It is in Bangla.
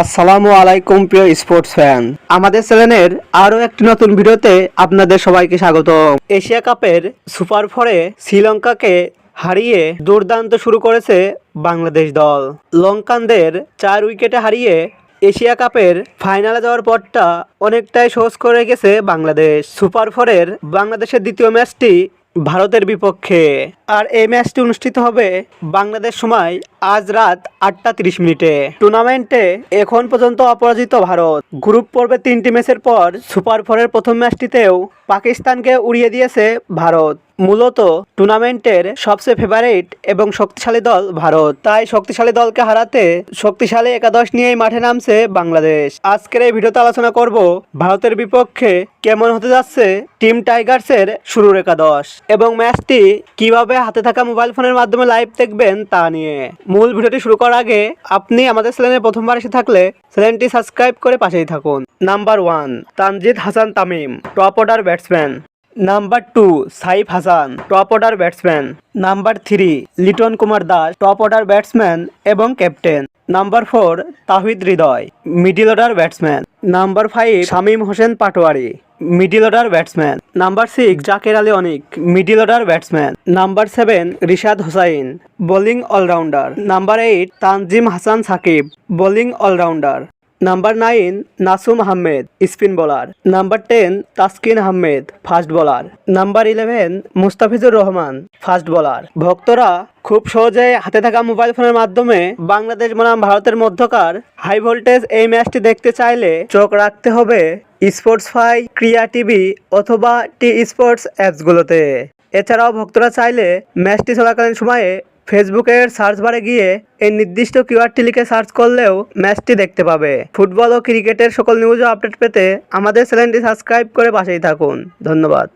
আসসালামু আলাইকুম, প্রিয় স্পোর্টস ফ্যান। আমাদের চ্যানেলের আরও একটি নতুন ভিডিওতে আপনাদের সবাইকে স্বাগত। এশিয়া কাপের সুপার ফোরে শ্রীলঙ্কাকে হারিয়ে দুর্দান্ত শুরু করেছে বাংলাদেশ দল। লঙ্কানদের চার উইকেটে হারিয়ে এশিয়া কাপের ফাইনালে যাওয়ার পরটা অনেকটাই সহজ করে গেছে বাংলাদেশ। সুপার ফোরের বাংলাদেশের দ্বিতীয় ম্যাচটি ভারতের বিপক্ষে। আর এই ম্যাচটি অনুষ্ঠিত হবে বাংলাদেশ সময় আজ রাত আটটা তিরিশ মিনিটে। টুর্নামেন্টে এখন পর্যন্ত অপরাজিত ভারত। গ্রুপ পর্বে তিনটি ম্যাচের পর সুপার ফোরের প্রথম ম্যাচটিতেও পাকিস্তানকে উড়িয়ে দিয়েছে ভারত। মূলত টুর্নামেন্টের সবচেয়ে ফেভারিট এবং শক্তিশালী দল ভারত। তাই শক্তিশালী দলকে হারাতে শক্তিশালী একাদশ নিয়েই মাঠে নামছে বাংলাদেশ। আজকের এই ভিডিওতে আলোচনা করব ভারতের বিপক্ষে কেমন হতে যাচ্ছে টিম টাইগার্সের শুরুর একাদশ এবং ম্যাচটি কীভাবে হাতে থাকা মোবাইল ফোনের মাধ্যমে লাইভ দেখবেন তা নিয়ে। মূল ভিডিওটি শুরু করার আগে আপনি আমাদের চ্যানেলে প্রথমবার এসে থাকলে চ্যানেলটি সাবস্ক্রাইব করে পাশেই থাকুন। Number one Tanzid Hasan Tamim top order batsman number two Saif Hasan top order batsman number three Liton Kumar Das top order batsman এবং captain number four Towhid Hridoy middle order batsman number five Shamim Hossain Patwari. Middle order batsman. Number six Jaker Ali Anik, middle order batsman. Number seven Rishad Hossain, bowling allrounder. Number eight Tanzim Hasan Sakib, bowling allrounder. Number nine Nasum Ahmed spin bowler number ten Taskin Ahmed fast bowler number eleven Mustafizur Rahman fast bowler ভক্তরা খুব সহজে হাতে থাকা মোবাইল ফোনের মাধ্যমে বাংলাদেশ বনাম ভারতের মধ্যকার হাই ভোল্টেজ এই ম্যাচটি দেখতে চাইলে চোখ রাখতে হবে স্পোর্টস ফাই ক্রিয়া টিভি অথবা টি স্পোর্টস অ্যাপসগুলোতে এছাড়াও ভক্তরা চাইলে ম্যাচটি চলাকালীন সময়ে ফেসবুকের সার্চ বারে গিয়ে এই নির্দিষ্ট কিওয়ার্ডটি লিখে সার্চ করলেও ম্যাচটি দেখতে পাবে। ফুটবল ও ক্রিকেটের সকল নিউজ আপডেট পেতে আমাদের চ্যানেলটি সাবস্ক্রাইব করে পাশেই থাকুন। ধন্যবাদ।